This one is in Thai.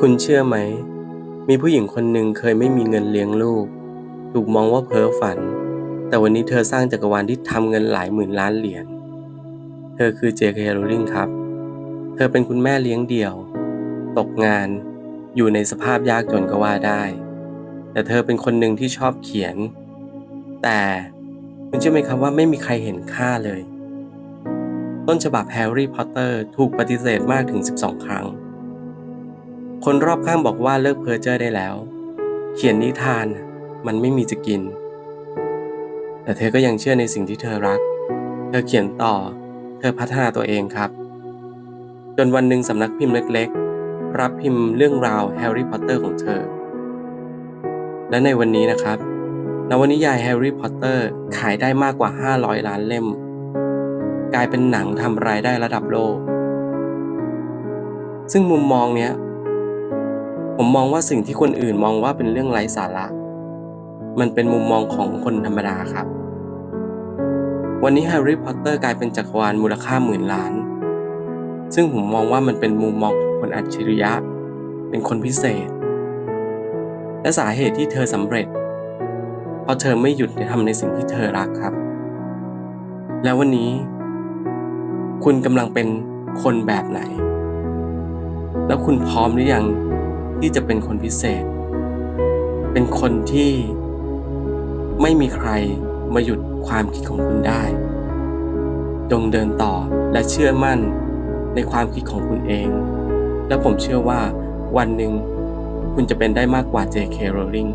คุณเชื่อไหม มีผู้หญิงคนหนึ่งเคยไม่มีเงินเลี้ยงลูก ถูกมองว่าเพ้อฝัน แต่วันนี้เธอสร้างจักรวาลที่ทำเงินหลายหมื่นล้านเหรียญ เธอคือ J.K. Rowling ครับ เธอเป็นคุณแม่เลี้ยงเดี่ยว ตกงาน อยู่ในสภาพยากจนก็ว่าได้ แต่เธอเป็นคนหนึ่งที่ชอบเขียน แต่คุณเชื่อไหมครับว่าไม่มีใครเห็นค่าเลย ต้นฉบับแฮร์รี่พอตเตอร์ถูกปฏิเสธมากถึง 12 ครั้ง คนรอบข้างบอกว่าเลิกเพ้อเจ้อได้แล้ว เขียนนิทานมันไม่มีจะกิน แต่เธอก็ยังเชื่อในสิ่งที่เธอรัก เธอเขียนต่อ เธอพัฒนาตัวเองครับ จนวันหนึ่งสำนักพิมพ์เล็กๆ รับพิมพ์เรื่องราวแฮร์รี่พอตเตอร์ของเธอ และในวันนี้นะครับนวนิยายแฮร์รี่พอตเตอร์ขายได้มากกว่า 500 ล้านเล่ม กลายเป็นหนังทำรายได้ระดับโลก ซึ่งมุมมองเนี้ย ผมมองว่าสิ่งที่คนอื่นมองว่าเป็นเรื่องไร้สาระ มันเป็นมุมมองของคนธรรมดาครับ วันนี้แฮร์รี่พอตเตอร์กลายเป็นจักรวาลมูลค่าหมื่นล้าน ซึ่งผมมองว่ามันเป็นมุมมองของคนอัจฉริยะ เป็นคนพิเศษ และสาเหตุที่เธอสำเร็จ เพราะเธอไม่หยุดทำในสิ่งที่เธอรักครับ แล้ววันนี้ คุณกำลังเป็นคนแบบไหน แล้วคุณพร้อมหรือยัง ที่จะเป็นคนพิเศษ เป็นคนที่ไม่มีใครมาหยุดความคิดของคุณได้ จงเดินต่อและเชื่อมั่นในความคิดของคุณเอง และผมเชื่อว่าวันหนึ่งคุณจะเป็นได้มากกว่า J.K. Rowling